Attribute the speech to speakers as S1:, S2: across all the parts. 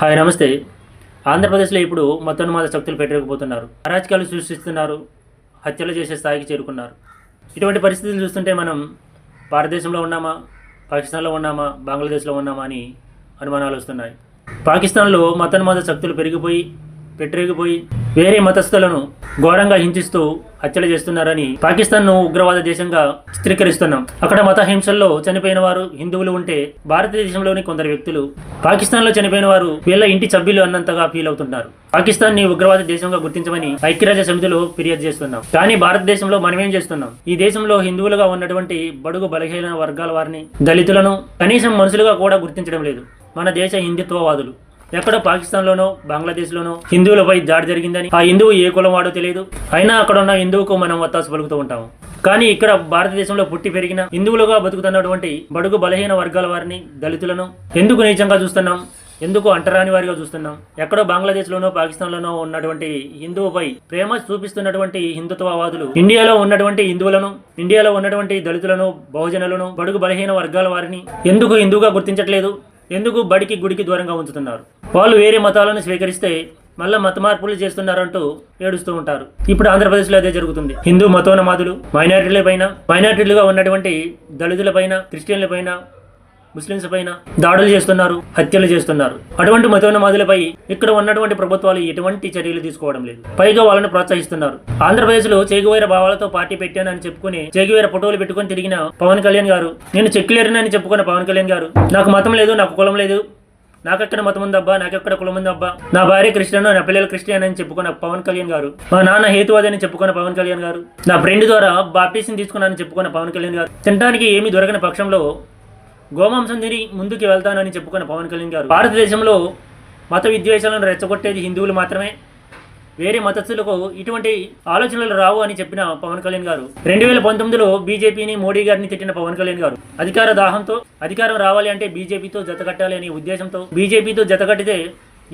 S1: Hi నమస్తే. ఆంధ్రప్రదేశ్లో ఇప్పుడు మతోన్మాద శక్తులు పెట్టలేకపోతున్నారు అరాచకాలు సృష్టిస్తున్నారు హత్యలు చేసే స్థాయికి చేరుకున్నారు. ఇటువంటి పరిస్థితులు చూస్తుంటే మనం భారతదేశంలో ఉన్నామా పాకిస్తాన్లో ఉన్నామా బంగ్లాదేశ్లో ఉన్నామా అని అనుమానాలు వస్తున్నాయి. పాకిస్తాన్లో మతోన్మాద శక్తులు పెరిగిపోయి పెట్టిరిగిపోయి వేరే మతస్థులను ఘోరంగా హింసిస్తూ హత్యలు చేస్తున్నారని పాకిస్తాన్ను ఉగ్రవాద దేశంగా చిత్రీకరిస్తున్నాం. అక్కడ మత హింసల్లో చనిపోయిన వారు హిందువులు ఉంటే భారతదేశంలోని కొందరు వ్యక్తులు పాకిస్తాన్లో చనిపోయిన వారు వీళ్ళ ఇంటి సభ్యులు అన్నంతగా ఫీల్ అవుతున్నారు. పాకిస్తాన్ని ఉగ్రవాద దేశంగా గుర్తించమని ఐక్యరాజ్య సమితిలో ఫిర్యాదు చేస్తున్నాం. కానీ భారతదేశంలో మనమేం చేస్తున్నాం? ఈ దేశంలో హిందువులుగా ఉన్నటువంటి బడుగు బలహీన వర్గాల వారిని దళితులను కనీసం మనుషులుగా కూడా గుర్తించడం లేదు. మన దేశ హిందుత్వవాదులు. ఎక్కడో పాకిస్తాన్లోనో బంగ్లాదేశ్లోనో హిందువులపై దాడి జరిగిందని ఆ హిందువు ఏ కులం వాడో తెలియదు. అయినా అక్కడ ఉన్న హిందువుకు మనం వత్తాసు పలుకుతూ ఉంటాము. కానీ ఇక్కడ భారతదేశంలో పుట్టి పెరిగిన హిందువులుగా బతుకుతున్నటువంటి బడుగు బలహీన వర్గాల వారిని దళితులను ఎందుకు నీచంగా చూస్తున్నాం? ఎందుకు అంటరాని వారిగా చూస్తున్నాం? ఎక్కడో బంగ్లాదేశ్లోనో పాకిస్తాన్లోనో ఉన్నటువంటి హిందువుపై ప్రేమ చూపిస్తున్నటువంటి హిందుత్వవాదులు ఇండియాలో ఉన్నటువంటి హిందువులను ఇండియాలో ఉన్నటువంటి దళితులను బహుజనులను బడుగు బలహీన వర్గాల వారిని ఎందుకు హిందువుగా గుర్తించట్లేదు? ఎందుకు బడికి గుడికి దూరంగా ఉంచుతున్నారు? వాళ్ళు వేరే మతాలను స్వీకరిస్తే మళ్ళీ మత మార్పులు చేస్తున్నారంటూ ఏడుస్తూ ఉంటారు. ఇప్పుడు ఆంధ్రప్రదేశ్లో అదే జరుగుతుంది. హిందూ మతోన్మాదులు మైనారిటీల పైన మైనారిటీలుగా ఉన్నటువంటి దళితుల పైన క్రిస్టియన్ల పైన ముస్లింస్ పైన దాడులు చేస్తున్నారు హత్యలు చేస్తున్నారు. అటువంటి మతోన్మాదులపై ఇక్కడ ఉన్నటువంటి ప్రభుత్వాలు ఎటువంటి చర్యలు తీసుకోవడం లేదు. పైగా వాళ్ళని ప్రోత్సహిస్తున్నారు. ఆంధ్రప్రదేశ్లో చేగువేర భావాలతో పార్టీ పెట్టానని చెప్పుకుని చేగువేర ఫోటోలు పెట్టుకొని తిరిగిన పవన్ కళ్యాణ్ గారు నేను చెక్యులర్నని చెప్పుకున్న పవన్ కళ్యాణ్ గారు నాకు మతం లేదు నాకు కులం లేదు. నాకెక్కడ మతం ఉందబ్బా నాకెక్కడ కులం ఉందబ్బా నా భార్య కృష్ణను నా పిల్లలు క్రిస్టియన్ అని చెప్పుకున్న పవన్ కళ్యాణ్ గారు మా నాన్న హేతువాది అని చెప్పుకున్న పవన్ కళ్యాణ్ గారు నా ఫ్రెండ్ ద్వారా బాప్టిజం తీసుకున్నానని చెప్పుకున్న పవన్ కళ్యాణ్ గారు తినడానికి ఏమీ దొరకని పక్షంలో గోమాంసం తిని ముందుకు వెళ్తానని చెప్పుకున్న పవన్ కళ్యాణ్ గారు భారతదేశంలో మత విద్వేషాలను రెచ్చగొట్టేది హిందువులు మాత్రమే. వేరే మతస్థులకు ఇటువంటి ఆలోచనలు రావు అని చెప్పిన పవన్ కళ్యాణ్ గారు. రెండు వేల పంతొమ్మిదిలో బీజేపీని మోడీ గారిని తిట్టిన పవన్ కళ్యాణ్ గారు. అధికార దాహంతో అధికారం రావాలి అంటే బీజేపీతో జతకట్టాలి అనే ఉద్దేశంతో బీజేపీతో జతకట్టితే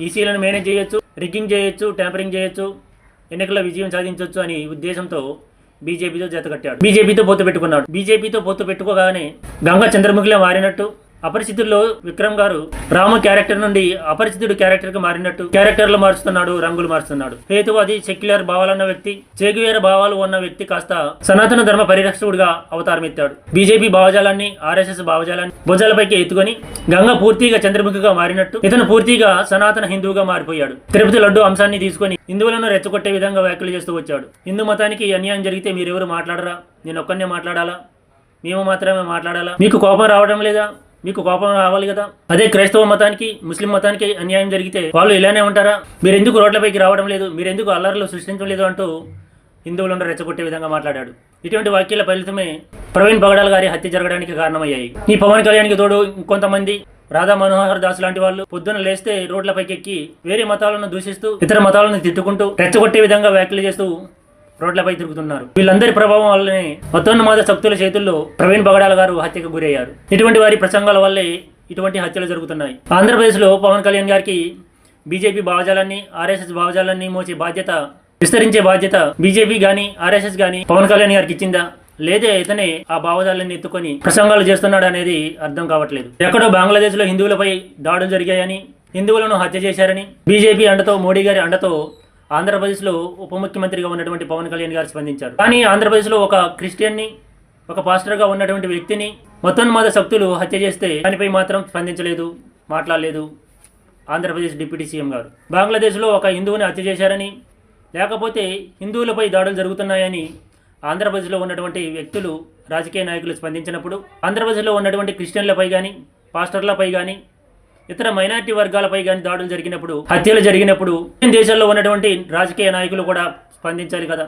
S1: ఈసీలను మేనేజ్ చేయొచ్చు రిగ్గింగ్ చేయొచ్చు ట్యాంపరింగ్ చేయొచ్చు ఎన్నికల్లో విజయం సాధించవచ్చు అని ఉద్దేశంతో బీజేపీతో జతకట్టాడు బీజేపీతో పొత్తు పెట్టుకున్నాడు. బీజేపీతో పొత్తు పెట్టుకోగానే గంగా చంద్రముఖిలో మారినట్టు అపరిచితుల్లో విక్రమ్ గారు రామ క్యారెక్టర్ నుండి అపరిచితుడు క్యారెక్టర్కి మారినట్టు క్యారెక్టర్లు మారుస్తున్నాడు రంగులు మారుస్తున్నాడు. హేతువాది సెక్యులర్ భావాలున్న వ్యక్తి చేగువేర భావాలు ఉన్న వ్యక్తి కాస్త సనాతన ధర్మ పరిరక్షకుడిగా అవతారమెత్తాడు. బీజేపీ భావజాలాన్ని ఆర్ఎస్ఎస్ భావజాలాన్ని భుజాలపైకి ఎత్తుకొని గంగ పూర్తిగా చంద్రముఖిగా మారినట్టు ఇతను పూర్తిగా సనాతన హిందువుగా మారిపోయాడు. తిరుపతి లడ్డు అంశాన్ని తీసుకొని హిందువులను రెచ్చగొట్టే విధంగా వ్యాఖ్యలు చేస్తూ వచ్చాడు. హిందూ మతానికి అన్యాయం జరిగితే మీరెవరు మాట్లాడరా? నేను ఒక్కనే మాట్లాడాలా? మేము మాత్రమే మాట్లాడాలా? మీకు కోపం రావడం లేదా? మీకు కోపం రావాలి కదా? అదే క్రైస్తవ మతానికి ముస్లిం మతానికి అన్యాయం జరిగితే వాళ్ళు ఇలానే ఉంటారా? మీరు ఎందుకు రోడ్లపైకి రావడం లేదు? మీరు ఎందుకు అల్లర్లు సృష్టించలేదు అంటూ హిందువులను రెచ్చగొట్టే విధంగా మాట్లాడాడు. ఇటువంటి వాక్యాల ఫలితమే ప్రవీణ్ బగడాల్ గారి హత్య జరగడానికి కారణమయ్యాయి. ఈ పవన్ కళ్యాణ్కి తోడు కొంతమంది రాధా మనోహర్ దాస్ లాంటి వాళ్ళు పొద్దున లేస్తే రోడ్లపైకి ఎక్కి వేరే మతాలను దూషిస్తూ ఇతర మతాలను తిట్టుకుంటూ రెచ్చగొట్టే విధంగా వ్యాఖ్యలు చేస్తూ రోడ్లపై తిరుగుతున్నారు. వీళ్ళందరి ప్రభావం వల్లనే మతోన్మాద శక్తుల చేతుల్లో ప్రవీణ్ బగడాల గారు హత్యకు గురయ్యారు. ఇటువంటి వారి ప్రసంగాల వల్లే ఇటువంటి హత్యలు జరుగుతున్నాయి. ఆంధ్రప్రదేశ్లో పవన్ కళ్యాణ్ గారికి బీజేపీ భావజాలన్నీ ఆర్ఎస్ఎస్ భావజాలన్నీ మోసే బాధ్యత విస్తరించే బాధ్యత బీజేపీ గాని ఆర్ఎస్ఎస్ గాని పవన్ కళ్యాణ్ గారికి ఇచ్చిందా? లేదే ఇతనే ఆ భావజాలన్నీ ఎత్తుకొని ప్రసంగాలు చేస్తున్నాడు అనేది అర్థం కావట్లేదు. ఎక్కడో బంగ్లాదేశ్లో హిందువులపై దాడులు జరిగాయని హిందువులను హత్య చేశారని బీజేపీ అండతో మోడీ గారి అండతో ఆంధ్రప్రదేశ్లో ఉప ముఖ్యమంత్రిగా ఉన్నటువంటి పవన్ కళ్యాణ్ గారు స్పందించారు. కానీ ఆంధ్రప్రదేశ్లో ఒక క్రిస్టియన్ని ఒక పాస్టర్గా ఉన్నటువంటి వ్యక్తిని మతోన్మాద శక్తులు హత్య చేస్తే దానిపై మాత్రం స్పందించలేదు మాట్లాడలేదు ఆంధ్రప్రదేశ్ డిప్యూటీ సీఎం గారు. బంగ్లాదేశ్లో ఒక హిందువుని హత్య చేశారని లేకపోతే హిందువులపై దాడులు జరుగుతున్నాయని ఆంధ్రప్రదేశ్లో ఉన్నటువంటి వ్యక్తులు రాజకీయ నాయకులు స్పందించినప్పుడు ఆంధ్రప్రదేశ్లో ఉన్నటువంటి క్రిస్టియన్లపై కానీ పాస్టర్లపై కానీ ఇతర మైనారిటీ వర్గాలపై కానీ దాడులు జరిగినప్పుడు హత్యలు జరిగినప్పుడు దేశాల్లో ఉన్నటువంటి రాజకీయ నాయకులు కూడా స్పందించాలి కదా.